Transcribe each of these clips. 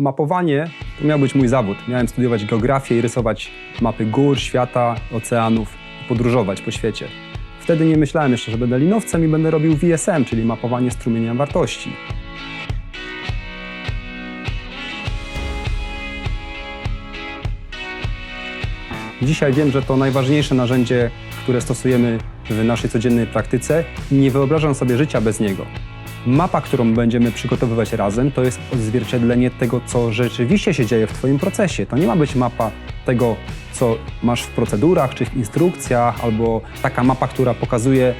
Mapowanie to miał być mój zawód. Miałem studiować geografię i rysować mapy gór, świata, oceanów i podróżować po świecie. Wtedy nie myślałem jeszcze, że będę linowcem i będę robił VSM, czyli mapowanie strumienia wartości. Dzisiaj wiem, że to najważniejsze narzędzie, które stosujemy w naszej codziennej praktyce i nie wyobrażam sobie życia bez niego. Mapa, którą będziemy przygotowywać razem, to jest odzwierciedlenie tego, co rzeczywiście się dzieje w Twoim procesie. To nie ma być mapa tego, co masz w procedurach czy w instrukcjach, albo taka mapa, która pokazuje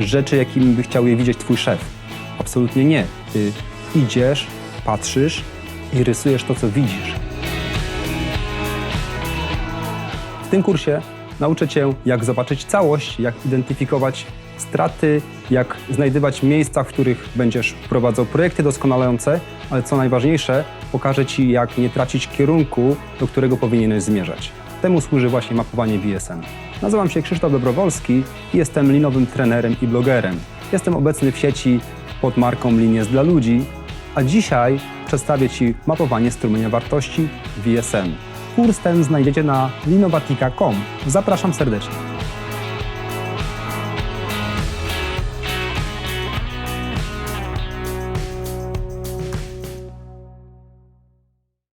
rzeczy, jakimi by chciał je widzieć Twój szef. Absolutnie nie. Ty idziesz, patrzysz i rysujesz to, co widzisz. W tym kursie nauczę Cię, jak zobaczyć całość, jak identyfikować straty, jak znajdywać miejsca, w których będziesz prowadzał projekty doskonalające, ale co najważniejsze, pokażę Ci, jak nie tracić kierunku, do którego powinieneś zmierzać. Temu służy właśnie mapowanie VSM. Nazywam się Krzysztof Dobrowolski i jestem linowym trenerem i blogerem. Jestem obecny w sieci pod marką Lin jest dla ludzi, a dzisiaj przedstawię Ci mapowanie strumienia wartości VSM. Kurs ten znajdziecie na linowatika.com. Zapraszam serdecznie.